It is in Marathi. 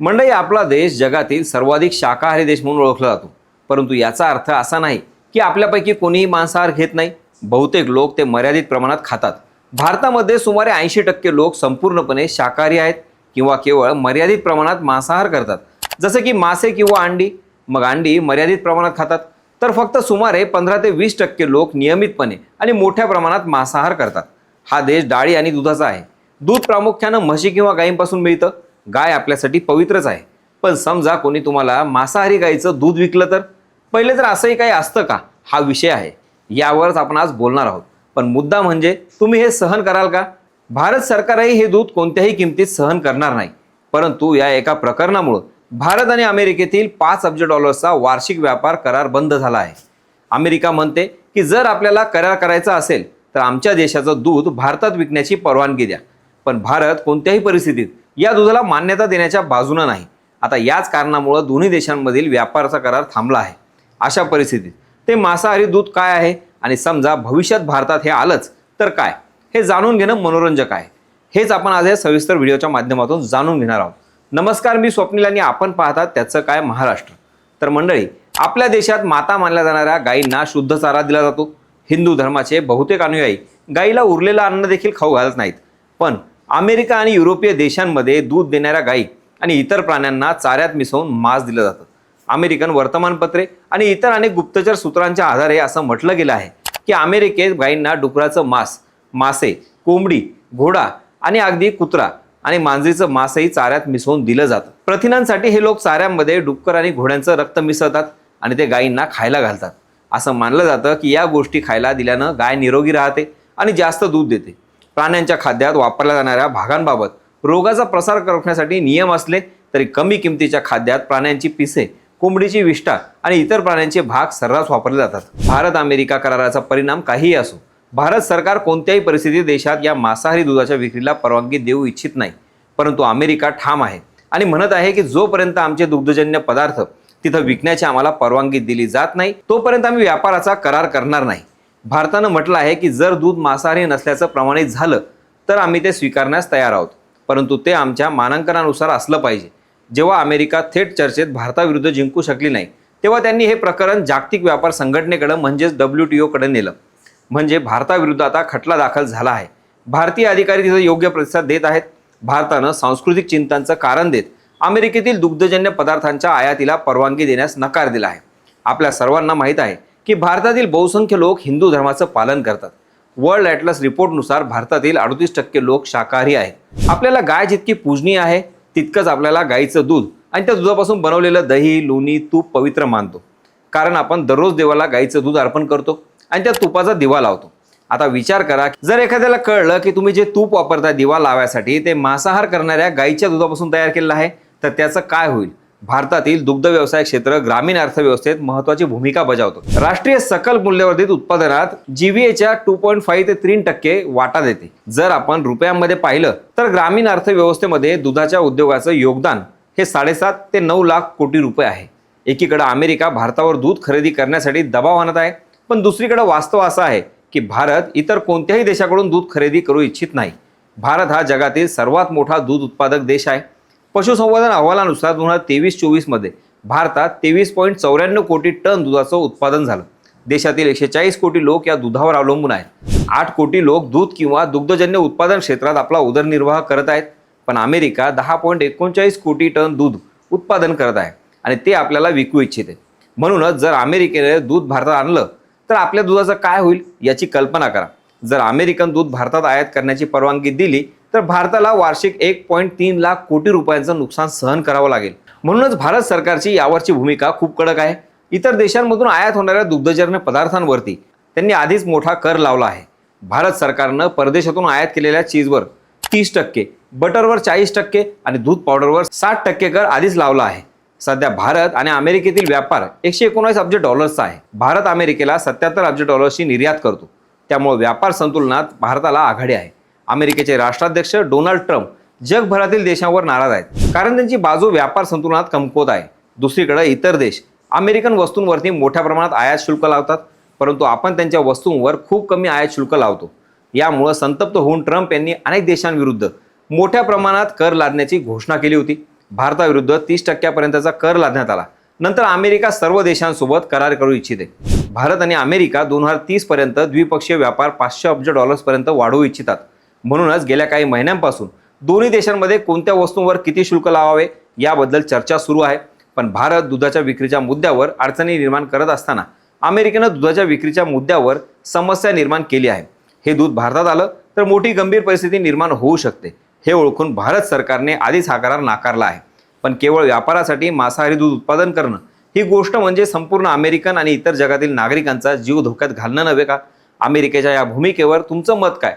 मंडळी आपला देश जगातील सर्वाधिक शाकाहारी देश म्हणून ओळखला जातो. परंतु याचा अर्थ असा नाही की आपल्यापैकी कोणीही मांसाहार घेत नाही. बहुतेक लोक ते मर्यादित प्रमाणात खातात. भारतामध्ये सुमारे ऐंशी टक्के लोक संपूर्णपणे शाकाहारी आहेत किंवा केवळ मर्यादित प्रमाणात मांसाहार करतात. जसं की मासे किंवा अंडी. मग अंडी मर्यादित प्रमाणात खातात. तर फक्त सुमारे पंधरा ते वीस टक्के लोक नियमितपणे आणि मोठ्या प्रमाणात मांसाहार करतात. हा देश डाळी आणि दुधाचा आहे. दूध प्रामुख्यानं म्हशी किंवा गायींपासून मिळतं. गाय आपल्यासाठी पवित्रच आहे. पण समजा कोणी तुम्हाला मांसाहारी गायीचं दूध विकलं तर? पहिले तर असंही काही असतं का? हा विषय आहे. यावरच आपण आज बोलणार आहोत. पण मुद्दा म्हणजे तुम्ही हे सहन कराल का? भारत सरकारही हे दूध कोणत्याही किमतीत सहन करणार नाही. परंतु या एका प्रकरणामुळं भारत आणि अमेरिकेतील पाच अब्ज डॉलर्सचा वार्षिक व्यापार करार बंद झाला आहे. अमेरिका म्हणते की जर आपल्याला करार करायचा असेल तर आमच्या देशाचं दूध भारतात विकण्याची परवानगी द्या. पण भारत कोणत्याही परिस्थितीत या दुधाला मान्यता देण्याच्या बाजूनं नाही. आता याच कारणामुळं दोन्ही देशांमधील व्यापाराचा करार थांबला आहे. अशा परिस्थितीत ते मांसाहारी दूध काय आहे? आणि समजा भविष्यात भारतात हे आलंच तर काय? हे जाणून घेणं मनोरंजक आहे. हेच आपण आज या सविस्तर व्हिडिओच्या माध्यमातून जाणून घेणार आहोत. नमस्कार मी स्वप्नील आणि आपण पाहतात त्याचं काय महाराष्ट्र. तर मंडळी आपल्या देशात माता मानल्या जाणाऱ्या गायींना शुद्ध चारा दिला जातो. हिंदू धर्माचे बहुतेक अनुयायी गायीला उरलेलं अन्न देखील खाऊ घालत नाहीत. पण अमेरिका आणि युरोपीय देशांमध्ये दूध देणाऱ्या गायी आणि इतर प्राण्यांना चाऱ्यात मिसळून मांस दिलं जातं. अमेरिकन वर्तमानपत्रे आणि इतर अनेक गुप्तचर सूत्रांच्या आधारे असं म्हटलं गेलं आहे की अमेरिकेत गायींना डुकराचं मांस मासे कोंबडी घोडा आणि अगदी कुत्रा आणि मांजरीचं मांसही चाऱ्यात मिसळून दिलं जातं. प्रथिनांसाठी हे लोक चाऱ्यांमध्ये डुक्कर आणि घोड्यांचं रक्त मिसळतात आणि ते गायींना खायला घालतात. असं मानलं जातं की या गोष्टी खायला दिल्यानं गाय निरोगी राहते आणि जास्त दूध देते. प्राण्यांच्या खाद्यात वापरल्या जाणाऱ्या भागांबाबत रोगाचा प्रसार रोखण्यासाठी नियम असले तरी कमी किमतीच्या खाद्यात प्राण्यांची पिसे कोंबडीची विष्ठा आणि इतर प्राण्यांचे भाग सर्रास वापरले जातात. भारत अमेरिका कराराचा परिणाम काहीही असो भारत सरकार कोणत्याही परिस्थितीत देशात या मांसाहारी दुधाच्या विक्रीला परवानगी देऊ इच्छित नाही. परंतु अमेरिका ठाम आहे आणि म्हणत आहे की जोपर्यंत आमचे दुग्धजन्य पदार्थ तिथं विकण्याची आम्हाला परवानगी दिली जात नाही तोपर्यंत आम्ही व्यापाराचा करार करणार नाही. भारतानं म्हटलं आहे की जर दूध मांसाहारी नसल्याचं प्रमाणित झालं तर आम्ही ते स्वीकारण्यास तयार आहोत. परंतु ते आमच्या मानांकनानुसार असलं पाहिजे. जेव्हा अमेरिका थेट चर्चेत भारताविरुद्ध जिंकू शकली नाही तेव्हा त्यांनी हे प्रकरण जागतिक व्यापार संघटनेकडे म्हणजेच डब्ल्यू टी ओकडे नेलं. म्हणजे भारताविरुद्ध आता खटला दाखल झाला आहे. भारतीय अधिकारी तिथं योग्य प्रतिसाद देत आहेत. भारतानं सांस्कृतिक चिंतांचं कारण देत अमेरिकेतील दुग्धजन्य पदार्थांच्या आयातीला परवानगी देण्यास नकार दिला आहे. आपल्या सर्वांना माहीत आहे की भारतातील बहुसंख्य लोक हिंदू धर्माचं पालन करतात. वर्ल्ड ॲटलस रिपोर्टनुसार भारतातील अडतीस टक्के लोक शाकाहारी आहेत. आपल्याला गाय जितकी पूजनीय आहे तितकंच आपल्याला गाईचं दूध आणि त्या दुधापासून बनवलेलं दही लोणी तूप पवित्र मानतो. कारण आपण दररोज देवाला गाईचं दूध अर्पण करतो आणि त्या तुपाचा दिवा लावतो. आता विचार करा जर एखाद्याला कळलं की तुम्ही जे तूप वापरता दिवा लावायसाठी ते मांसाहार करणाऱ्या गाईच्या दुधापासून तयार केलेलं आहे तर त्याचं काय होईल? भारतातील दुग्ध व्यवसाय क्षेत्र ग्रामीण अर्थव्यवस्थेत महत्वाची भूमिका बजावतो. राष्ट्रीय सकल मूल्यवर्धित उत्पादनात जीव्हीएच्या टू पॉईंट फाईव्ह ते तीन टक्के वाटा देते. जर आपण रुपयांमध्ये पाहिलं तर ग्रामीण अर्थव्यवस्थेमध्ये दुधाच्या उद्योगाचं योगदान हे साडेसात ते नऊ लाख कोटी रुपये आहे. एकीकडे अमेरिका भारतावर दूध खरेदी करण्यासाठी दबाव आणत आहे पण दुसरीकडे वास्तव असं आहे की भारत इतर कोणत्याही देशाकडून दूध खरेदी करू इच्छित नाही. भारत हा जगातील सर्वात मोठा दूध उत्पादक देश आहे. पशुसंवर्धन अहवालानुसार दोन हजार तेवीस चोवीसमध्ये भारतात तेवीस पॉईंट चौऱ्याण्णव कोटी टन दुधाचं उत्पादन झालं. देशातील एकशे चाळीस कोटी लोक या दुधावर अवलंबून आहेत. आठ कोटी लोक दूध किंवा दुग्धजन्य उत्पादन क्षेत्रात आपला उदरनिर्वाह करत आहेत. पण अमेरिका दहा पॉईंट एकोणचाळीस कोटी टन दूध उत्पादन करत आहे आणि ते आपल्याला विकू इच्छिते म्हणूनच जर अमेरिकेने दूध भारतात आणलं तर आपल्या दुधाचं काय होईल याची कल्पना करा. जर अमेरिकन दूध भारतात आयात करण्याची परवानगी दिली तर भारताला वार्षिक एक पॉईंट तीन लाख कोटी रुपयांचं नुकसान सहन करावं लागेल. म्हणूनच भारत सरकारची यावरची भूमिका खूप कडक आहे. इतर देशांमधून आयात होणाऱ्या दुग्धजन्य पदार्थांवरती त्यांनी आधीच मोठा कर लावला आहे. भारत सरकारनं परदेशातून आयात केलेल्या चीजवर तीस टक्के बटरवर चाळीस टक्के आणि दूध पावडरवर साठ टक्के कर आधीच लावला आहे. सध्या भारत आणि अमेरिकेतील व्यापार एकशे एकोणीस अब्ज डॉलर्सचा आहे. भारत अमेरिकेला सत्याहत्तर अब्ज डॉलर्सची निर्यात करतो. त्यामुळे व्यापार संतुलनात भारताला आघाडी आहे. अमेरिकेचे राष्ट्राध्यक्ष डोनाल्ड ट्रम्प जगभरातील देशांवर नाराज आहेत. कारण त्यांची बाजू व्यापार संतुलनात कमकुवत आहे. दुसरीकडे इतर देश अमेरिकन वस्तूंवरती मोठ्या प्रमाणात आयात शुल्क लावतात. परंतु आपण त्यांच्या वस्तूंवर खूप कमी आयात शुल्क लावतो. यामुळं संतप्त होऊन ट्रम्प यांनी अनेक देशांविरुद्ध मोठ्या प्रमाणात कर लादण्याची घोषणा केली होती. भारताविरुद्ध तीस टक्क्यापर्यंतचा कर लादण्यात आला. नंतर अमेरिका सर्व देशांसोबत करार करू इच्छिते. भारत आणि अमेरिका दोन हजार तीस पर्यंत द्विपक्षीय व्यापार पाचशे अब्ज डॉलर्सपर्यंत वाढवू इच्छितात. म्हणूनच गेल्या काही महिन्यांपासून दोन्ही देशांमध्ये कोणत्या वस्तूंवर किती शुल्क लावावे याबद्दल चर्चा सुरू आहे. पण भारत दुधाच्या विक्रीच्या मुद्द्यावर अडचणी निर्माण करत असताना अमेरिकेनं दुधाच्या विक्रीच्या मुद्द्यावर समस्या निर्माण केली आहे. हे दूध भारतात आलं तर मोठी गंभीर परिस्थिती निर्माण होऊ शकते. हे ओळखून भारत सरकारने आधीच हा करार नाकारला आहे. पण केवळ व्यापारासाठी मांसाहारी दूध उत्पादन करणं ही गोष्ट म्हणजे संपूर्ण अमेरिकन आणि इतर जगातील नागरिकांचा जीव धोक्यात घालणं नव्हे का? अमेरिकेच्या या भूमिकेवर तुमचं मत काय?